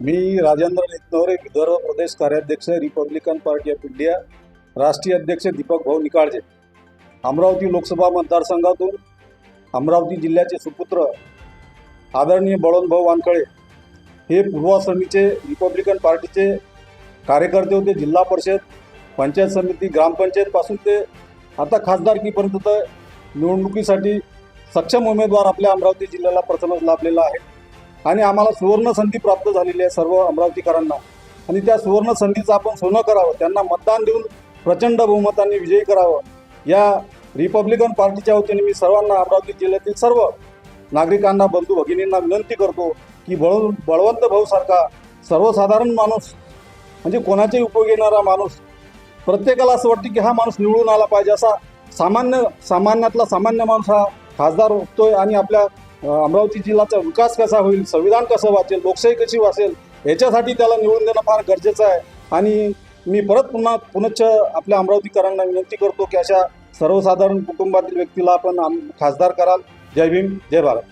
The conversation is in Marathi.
मी राजेंद्र नितनवरे विदर्भ प्रदेश कार्याध्यक्ष रिपब्लिकन पार्टी ऑफ इंडिया राष्ट्रीय अध्यक्ष दीपक भाऊ निकाळजे. अमरावती लोकसभा मतदारसंघातून अमरावती जिल्ह्याचे सुपुत्र आदरणीय बळवंतभाऊ वानखळे हे पूर्वाश्रमीचे समितीचे रिपब्लिकन पार्टीचे कार्यकर्ते होते जिल्हा परिषद पंचायत समिती ग्रामपंचायतपासून ते आता खासदारकीपर्यंत निवडणुकीसाठी सक्षम उमेदवार आपल्या अमरावती जिल्ह्याला प्रथमच लाभलेला आहे. आणि आम्हाला सुवर्ण संधी प्राप्त झालेली आहे सर्व अमरावतीकरांना. आणि त्या सुवर्ण संधीचं आपण सोनं करावं त्यांना मतदान देऊन प्रचंड बहुमतांनी विजयी करावं. या रिपब्लिकन पार्टीच्या वतीने मी सर्वांना अमरावती जिल्ह्यातील सर्व नागरिकांना बंधू भगिनींना विनंती करतो की बळ बळवंत भाऊसारखा सर्वसाधारण माणूस म्हणजे कोणाच्याही उपयोग येणारा माणूस प्रत्येकाला असं वाटतं की हा माणूस निवडून आला पाहिजे असा सामान्य सामान्यातला सामान्य माणूस हा खासदार होतोय आणि आपल्या अमरावती जिल्ह्याचा विकास कसा होईल संविधान कसं वाचेल लोकशाही कशी वाचेल याच्यासाठी त्याला निवडून देणं फार गरजेचं आहे. आणि मी परत पुन्हा पुनश्च आपल्या अमरावतीकरांना विनंती करतो की अशा सर्वसाधारण कुटुंबातील व्यक्तीला आपण खासदार कराल. जय भीम जय भारत.